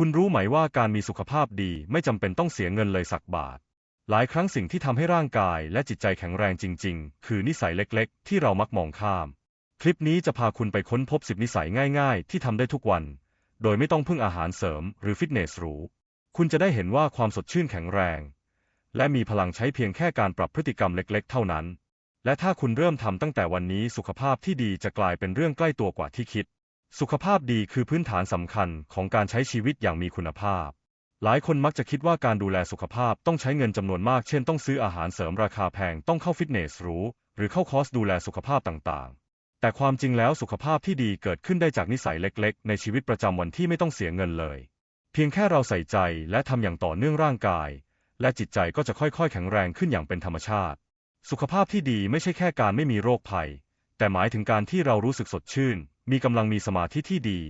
คุณรู้ไหมว่าการมีสุขภาพดีไม่จำเป็นต้องเสียเงินเลยสักบาท หลายครั้งสิ่งที่ทำให้ร่างกายและจิตใจแข็งแรงจริง ๆ คือนิสัยเล็ก ๆ ที่เรามักมองข้าม คลิปนี้จะพาคุณไปค้นพบ 10 นิสัยง่าย ๆ ที่ทำได้ทุกวัน โดยไม่ต้องพึ่งอาหารเสริม หรือฟิตเนสหรู คุณจะได้เห็นว่าความสดชื่นแข็งแรง และมีพลังใช้เพียงแค่การปรับพฤติกรรมเล็ก ๆ เท่านั้น และถ้าคุณเริ่มทำตั้งแต่วันนี้สุขภาพที่ดีจะกลายเป็นเรื่องใกล้ตัวกว่าที่คิด สุขภาพดีคือพื้นฐานสำคัญของการใช้ชีวิตอย่างมีคุณภาพ หลายคนมักจะคิดว่าการดูแลสุขภาพต้องใช้เงินจำนวนมาก เช่นต้องซื้ออาหารเสริมราคาแพง ต้องเข้าฟิตเนสหรูหรือเข้าคอร์สดูแลสุขภาพต่างๆ แต่ความจริงแล้วสุขภาพที่ดีเกิดขึ้นได้จากนิสัยเล็กๆ ในชีวิตประจำวันที่ไม่ต้องเสียเงินเลย เพียงแค่เราใส่ใจและทำอย่างต่อเนื่องร่างกาย และจิตใจก็จะค่อยๆ แข็งแรงขึ้นอย่างเป็นธรรมชาติ สุขภาพที่ดีไม่ใช่แค่การไม่มีโรคภัย แต่หมายถึงการที่เรารู้สึกสดชื่น มีกำลังมีสมาธิที่ดี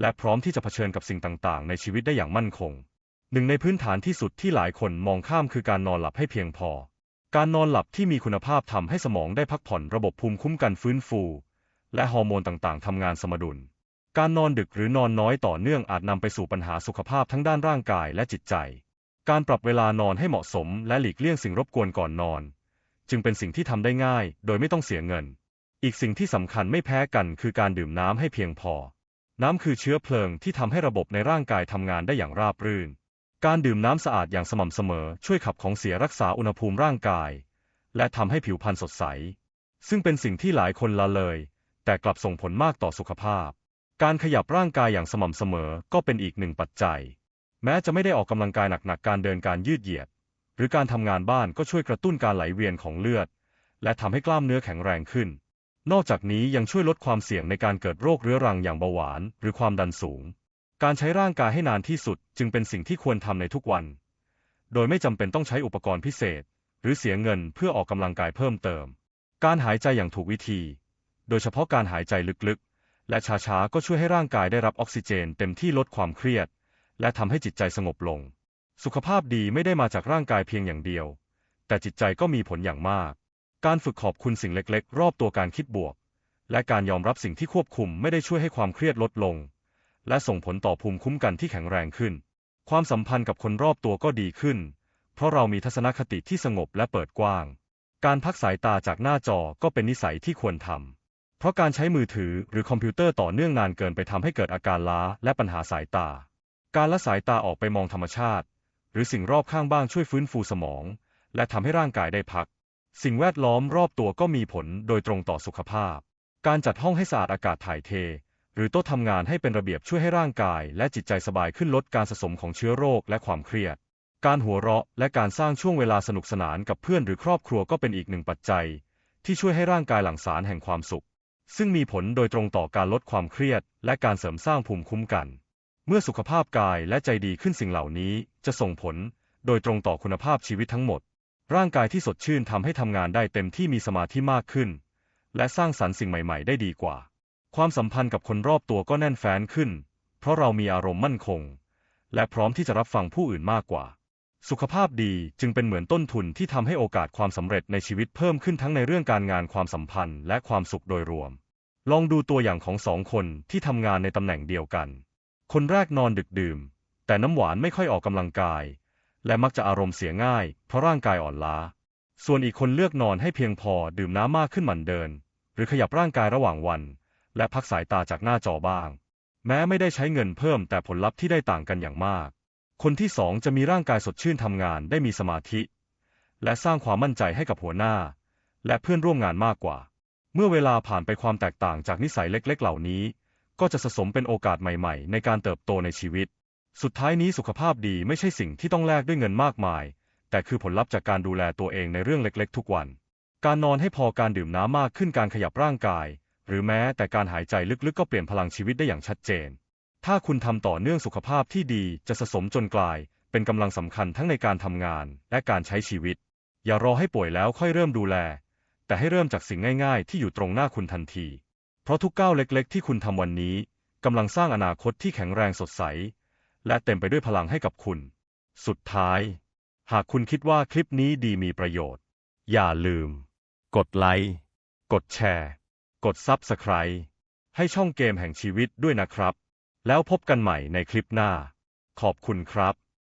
และพร้อมที่จะเผชิญกับสิ่งต่างๆ ในชีวิตได้อย่างมั่นคง หนึ่งในพื้นฐานที่สุดที่หลายคนมองข้ามคือการนอนหลับให้เพียงพอ การนอนหลับที่มีคุณภาพทำให้สมองได้พักผ่อนระบบภูมิคุ้มกันฟื้นฟู และฮอร์โมนต่างๆทำงานสมดุล การนอนดึกหรือนอนน้อยต่อเนื่องอาจนำไปสู่ปัญหาสุขภาพทั้งด้านร่างกายและจิตใจ การปรับเวลานอนให้เหมาะสม และหลีกเลี่ยงสิ่งรบกวนก่อนนอน จึงเป็นสิ่งที่ทำได้ง่าย โดยไม่ต้องเสียเงิน อีกสิ่งที่สำคัญไม่แพ้กันคือการดื่มน้ำให้เพียงพอ น้ำคือเชื้อเพลิงที่ทำให้ระบบในร่างกายทำงานได้อย่างราบรื่น การดื่มน้ำสะอาดอย่างสม่ำเสมอช่วยขับของเสียรักษาอุณหภูมิร่างกาย และทำให้ผิวพรรณสดใส ซึ่งเป็นสิ่งที่หลายคนละเลย แต่กลับส่งผลมากต่อสุขภาพ การขยับร่างกายอย่างสม่ำเสมอก็เป็นอีกหนึ่งปัจจัย แม้จะไม่ได้ออกกำลังกายหนักๆการเดินการยืดเหยียด หรือการทำงานบ้านก็ช่วยกระตุ้นการไหลเวียนของเลือด และทำให้กล้ามเนื้อแข็งแรงขึ้น นอกจากนี้ยังช่วยลดความเสี่ยงในการเกิดโรคเรื้อรังอย่างเบาหวาน หรือความดันสูง การใช้ร่างกายให้นานที่สุดจึงเป็นสิ่งที่ควรทำในทุกวัน โดยไม่จำเป็นต้องใช้อุปกรณ์พิเศษ หรือเสียเงินเพื่อออกกำลังกายเพิ่มเติม การหายใจอย่างถูกวิธี โดยเฉพาะการหายใจลึกๆ และช้าๆ ก็ช่วยให้ร่างกายได้รับออกซิเจนเต็มที่ลดความเครียด และทำให้จิตใจสงบลง สุขภาพดีไม่ได้มาจากร่างกายเพียงอย่างเดียว แต่จิตใจก็มีผลอย่างมาก การฝึกขอบคุณสิ่งเล็กๆ รอบตัวการคิดบวก และการยอมรับสิ่งที่ควบคุมไม่ได้ช่วยให้ความเครียดลดลง และส่งผลต่อภูมิคุ้มกันที่แข็งแรงขึ้น ความสัมพันธ์กับคนรอบตัวก็ดีขึ้น เพราะเรามีทัศนคติที่สงบและเปิดกว้าง การพักสายตาจากหน้าจอก็เป็นนิสัยที่ควรทำเพราะการใช้มือถือหรือคอมพิวเตอร์ต่อเนื่องนานเกินไปทำให้เกิดอาการล้าและปัญหาสายตา การละสายตาออกไปมองธรรมชาติ หรือสิ่งรอบข้างบ้างช่วยฟื้นฟูสมอง และทำให้ร่างกายได้พัก สิ่งแวดล้อมรอบตัวก็มีผลโดยตรงต่อสุขภาพ การจัดห้องให้สะอาดอากาศถ่ายเท หรือโต๊ะทำงานให้เป็นระเบียบช่วยให้ร่างกาย และจิตใจสบายขึ้นลดการสะสมของเชื้อโรคและความเครียด การหัวเราะและการสร้างช่วงเวลาสนุกสนานกับเพื่อนหรือครอบครัวก็เป็นอีกหนึ่งปัจจัย ที่ช่วยให้ร่างกายหลั่งสารแห่งความสุข ซึ่งมีผลโดยตรงต่อการลดความเครียด และการเสริมสร้างภูมิคุ้มกัน เมื่อสุขภาพกายและใจดีขึ้นสิ่งเหล่านี้จะส่งผล โดยตรงต่อคุณภาพชีวิตทั้งหมด ร่างกายที่สดชื่นทำให้ทำงานได้เต็มที่มีสมาธิมากขึ้น และสร้างสรรค์สิ่งใหม่ๆ ได้ดีกว่า ความสัมพันธ์กับคนรอบตัวก็แน่นแฟ้นขึ้น เพราะเรามีอารมณ์มั่นคง และพร้อมที่จะรับฟังผู้อื่นมากกว่า สุขภาพดีจึงเป็นเหมือนต้นทุนที่ทำให้โอกาสความสำเร็จในชีวิตเพิ่มขึ้นทั้งในเรื่องการงานความสัมพันธ์ และความสุขโดยรวม ลองดูตัวอย่างของสองคนที่ทำงานในตำแหน่งเดียวกัน คนแรกนอนดึกดื่ม แต่น้ำหวานไม่ค่อยออกกำลังกาย และมักจะอารมณ์เสียง่าย เพราะร่างกายอ่อนล้า ส่วนอีกคนเลือกนอนให้เพียงพอดื่มน้ำมากขึ้นหมั่นเดิน หรือขยับร่างกายระหว่างวัน และพักสายตาจากหน้าจอบ้าง แม้ไม่ได้ใช้เงินเพิ่มแต่ผลลัพธ์ที่ได้ต่างกันอย่างมาก คนที่สองจะมีร่างกายสดชื่นทำงานได้มีสมาธิ และสร้างความมั่นใจให้กับหัวหน้า และเพื่อนร่วมงานมากกว่า เมื่อเวลาผ่านไปความแตกต่างจากนิสัยเล็ก ๆ เหล่านี้ ก็จะสะสมเป็นโอกาสใหม่ ๆ ในการเติบโตในชีวิต สุดท้ายนี้สุขภาพดีไม่ใช่สิ่งที่ต้องแลกด้วยเงินมากมาย แต่คือผลลัพธ์จากการดูแลตัวเองในเรื่องเล็กๆ ทุกวัน การนอนให้พอการดื่มน้ำมากขึ้นการขยับร่างกาย หรือแม้แต่การหายใจลึกๆ ก็เปลี่ยนพลังชีวิตได้อย่างชัดเจน ถ้าคุณทำต่อเนื่องสุขภาพที่ดีจะสะสมจนกลาย เป็นกำลังสำคัญทั้งในการทำงานและการใช้ชีวิต อย่ารอให้ป่วยแล้วค่อยเริ่มดูแล แต่ให้เริ่มจากสิ่งง่ายๆ ที่อยู่ตรงหน้าคุณทันที เพราะทุกก้าวเล็ก ๆ ที่คุณทำวันนี้กำลังสร้างอนาคตที่แข็งแรงสดใส และเต็มไปด้วยพลังให้กับคุณ สุดท้าย หากคุณคิดว่าคลิปนี้ดีมีประโยชน์ อย่าลืม กดไลค์กดแชร์ กดซับสไคร b e ให้ช่องเกมแห่งชีวิตด้วยนะครับ แล้วพบกันใหม่ในคลิปหน้า ขอบคุณครับ